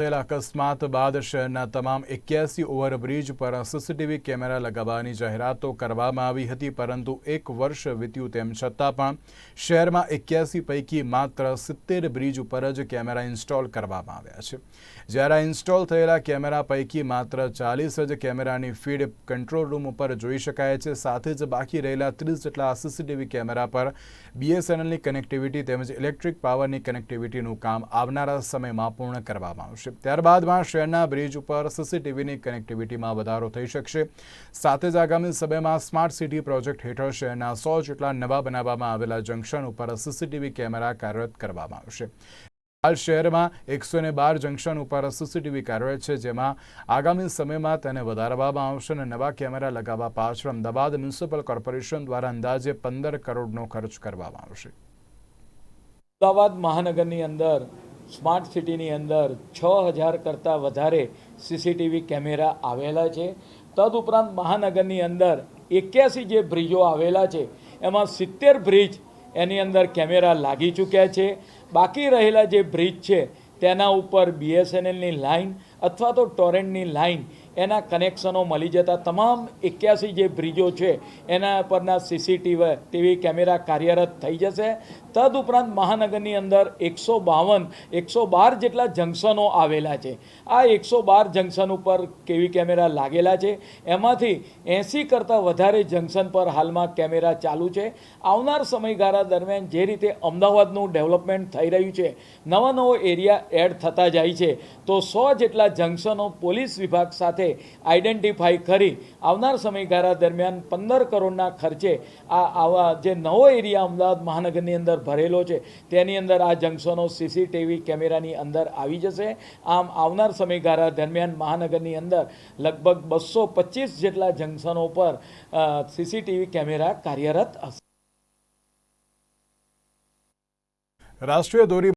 થયેલા અકસ્માત બાદ શહેરના તમામ એક્યાસી ઓવરબ્રિજ પર સીસીટીવી કેમેરા લગાવવાની જાહેરાતો કરવામાં આવી હતી, પરંતુ એક વર્ષ વીત્યું તેમ છતાં પણ શહેરમાં એક્યાસી પૈકી માત્ર સિત્તેર બ્રિજ ઉપર જ કેમેરા ઇન્સ્ટોલ કરવામાં આવ્યા છે. જ્યારે ઇન્સ્ટોલ થયેલા કેમેરા પૈકી માત્ર ચાલીસ જ કેમેરાની ફીડ કંટ્રોલ રૂમ ઉપર જોઈ શકાય છે. સાથે જ બાકી રહેલા ત્રીસ જેટલા સીસીટીવી કેમેરા પર બીએસએનએલની કનેક્ટિવિટી તેમજ ઇલેક્ટ્રિક પાવરની કનેક્ટિવિટીનું કામ આવનારા સમયમાં પૂર્ણ કરવામાં આવશે. ત્યારબાદમાં શહેરના બ્રિજ ઉપર સીસીટીવીની કનેક્ટિવિટીમાં વધારો થઈ શકશે. સાથે જ આગામી સમયમાં સ્માર્ટ સિટી પ્રોજેક્ટ હેઠળ શહેરના સો જેટલા નવા બનાવવામાં આવેલા જંકશન ઉપર સીસીટીવી કેમેરા કાર્યરત કરવામાં આવશે. હાલ શહેરમાં એકસો ને બાર જંકશન ઉપર સીસીટીવી કાર્યરત છે, જેમાં આગામી સમયમાં તેને વધારવામાં આવશે અને નવા કેમેરા લગાવવા પાછળ અમદાવાદ મ્યુનિસિપલ કોર્પોરેશન દ્વારા અંદાજે પંદર કરોડનો ખર્ચ કરવામાં આવશે. અમદાવાદ મહાનગરની અંદર સ્માર્ટ સિટીની અંદર છ હજાર કરતાં વધારે સીસીટીવી કેમેરા આવેલા છે. તદુપરાંત મહાનગરની અંદર એક્યાસી જે બ્રિજો આવેલા છે, એમાં સિત્તેર બ્રિજ એની અંદર કેમેરા લાગી ચૂક્યા છે. બાકી રહેલા જે બ્રિજ છે, તેના ઉપર બીએસએનએલની લાઇન અથવા તો ટોરેન્ટની લાઇન એના કનેક્શનો મળી જતા તમામ એક્યાસી જે બ્રિજો છે, એના પરના સીસીટીવી ટીવી કેમેરા કાર્યરત થઈ જશે. તદઉપરાંત મહાનગરની અંદર એકસો બાવન, એકસો બાર જેટલા જંકશનો આવેલા છે. આ એકસો બાર જંકશન ઉપર કેવી કેમેરા લાગેલા છે? એમાંથી એંસી કરતાં વધારે જંકશન પર હાલમાં કેમેરા ચાલુ છે. આવનાર સમયગાળા દરમિયાન જે રીતે અમદાવાદનું ડેવલપમેન્ટ થઈ રહ્યું છે, નવા નવો એરિયા એડ થતા જાય છે, તો સો જેટલા જંકશનો પોલીસ વિભાગ સાથે આઈડેન્ટિફાઈ કરી આવનાર સમયગાળા દરમિયાન પંદર કરોડના ખર્ચે આ આવા જે નવો એરિયા અમદાવાદ મહાનગરની અંદર ભરેલો છે, તેની અંદર આ જંકશનો સીસીટીવી કેમેરાની અંદર આવી જશે. આમ આવનાર સમયગાળા દરમિયાન મહાનગરની અંદર લગભગ બસો પચીસ જેટલા જંકશનો પર સીસીટીવી કેમેરા કાર્યરત હશે. રાષ્ટ્રીય દોરી